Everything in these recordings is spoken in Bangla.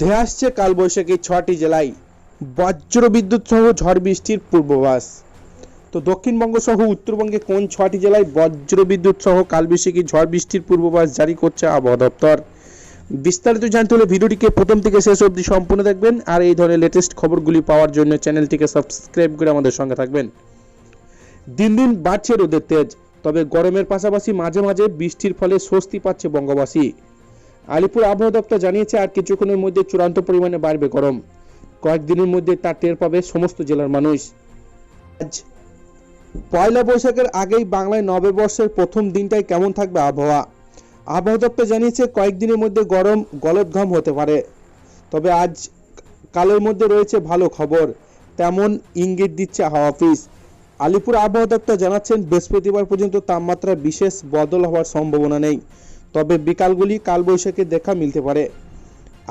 ধেয়ে আসছে কালবৈশাখী ছটি জেলায় বজ্র বিদ্যুৎ সহ ঝড় বৃষ্টির পূর্বাভাস। তো দক্ষিণবঙ্গ সহ উত্তরবঙ্গে কোন ছটি জেলায় বজ্র বিদ্যুৎ সহ কালবৈশাখী ঝড় বৃষ্টির পূর্বাভাস জারি করছে আবহাওয়া দপ্তর? বিস্তারিত জানতে হলে ভিডিওটিকে প্রথম থেকে শেষ অবধি সম্পূর্ণ দেখবেন আর এই ধরনের লেটেস্ট খবরগুলি পাওয়ার জন্য চ্যানেলটিকে সাবস্ক্রাইব করে আমাদের সঙ্গে থাকবেন। দিন দিন বাড়ছে রোদের তেজ, তবে গরমের পাশাপাশি মাঝে মাঝে বৃষ্টির ফলে স্বস্তি পাচ্ছে বঙ্গবাসী। আলিপুর আবহাওয়া দপ্তর জানিয়েছে, আর কিছুক্ষণের মধ্যে চূড়ান্ত পরিমাণে বাড়বে গরম। কয়েকদিনের মধ্যে তা টের পাবে সমস্ত জেলার মানুষ। আজ পয়লা বৈশাখের আগেই বাংলায় নববর্ষের প্রথম দিনটাই কেমন থাকবে আবহাওয়া? আবহাওয়া দপ্তর জানিয়েছে, কয়েকদিনের মধ্যে গরম গলদঘাম হতে পারে। তবে আজ কালের মধ্যে রয়েছে ভালো খবর। তেমন ইঙ্গিত দিচ্ছে হাওয়া অফিস। আলিপুর আবহাওয়া দপ্তর জানাচ্ছেন, বৃহস্পতিবার পর্যন্ত তাপমাত্রা বিশেষ বদল হওয়ার সম্ভাবনা নেই। তবে বিকালগুলি কালবৈশাখীর দেখা মিলতে পারে।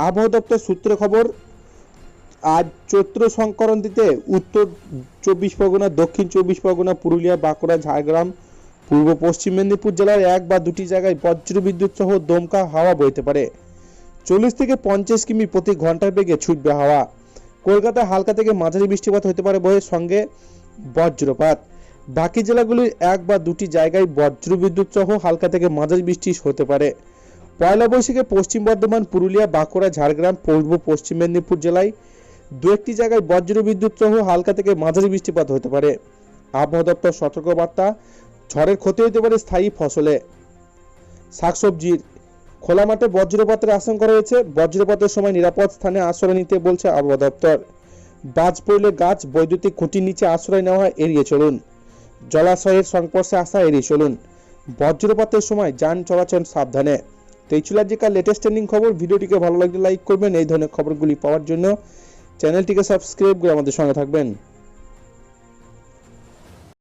আবহাওয়া দপ্তর সূত্রে খবর, আজ চৈত্র সংকরণটিতে উত্তর চব্বিশ পরগনা, দক্ষিণ চব্বিশ পরগনা, পুরুলিয়া, বাঁকুড়া, ঝাড়গ্রাম, পূর্ব পশ্চিম মেদিনীপুর জেলার এক বা দুটি জায়গায় বজ্রবিদ্যুৎ সহ দমকা হাওয়া বইতে পারে। চল্লিশ থেকে পঞ্চাশ কিমি প্রতি ঘণ্টার বেগে ছুটবে হাওয়া। কলকাতায় হালকা থেকে মাঝারি বৃষ্টিপাত হতে পারে বইয়ের সঙ্গে বজ্রপাত। বাকি জেলাগুলির এক বা দুটি জায়গায় বজ্র বিদ্যুৎ সহ হালকা থেকে মাঝারি বৃষ্টি হতে পারে। পয়লা বৈশাখে পশ্চিম বর্ধমান, পুরুলিয়া, বাঁকুড়া, ঝাড়গ্রাম, পূর্ব, পশ্চিম মেদিনীপুর জেলায় দু একটি জায়গায় বজ্র বিদ্যুৎ সহ হালকা থেকে মাঝারি বৃষ্টিপাত হতে পারে। আবহাওয়া দপ্তর সতর্কবার্তা, ঝড়ের ক্ষতি হতে পারে স্থায়ী ফসলে। শাকসবজির খোলা মাঠে বজ্রপাতের আশঙ্কা রয়েছে। বজ্রপাতের সময় নিরাপদ স্থানে আশ্রয় নিতে বলছে আবহাওয়া দপ্তর। বাজ পড়লে গাছ বৈদ্যুতিক খুঁটির নিচে আশ্রয় নেওয়া এড়িয়ে চলুন। জলাশয়ের সংস্পর্শে আসা এড়িয়ে চলুন। বজ্রপাতের সময় যান চলাচল সাবধানে। তো এই ছিল আজকের লেটেস্ট ট্রেন্ডিং খবর। ভিডিওটিকে ভালো লাগলে লাইক করবেন। এই ধরনের খবরগুলি পাওয়ার জন্য চ্যানেলটিকে সাবস্ক্রাইব করে আমাদের সঙ্গে থাকবেন।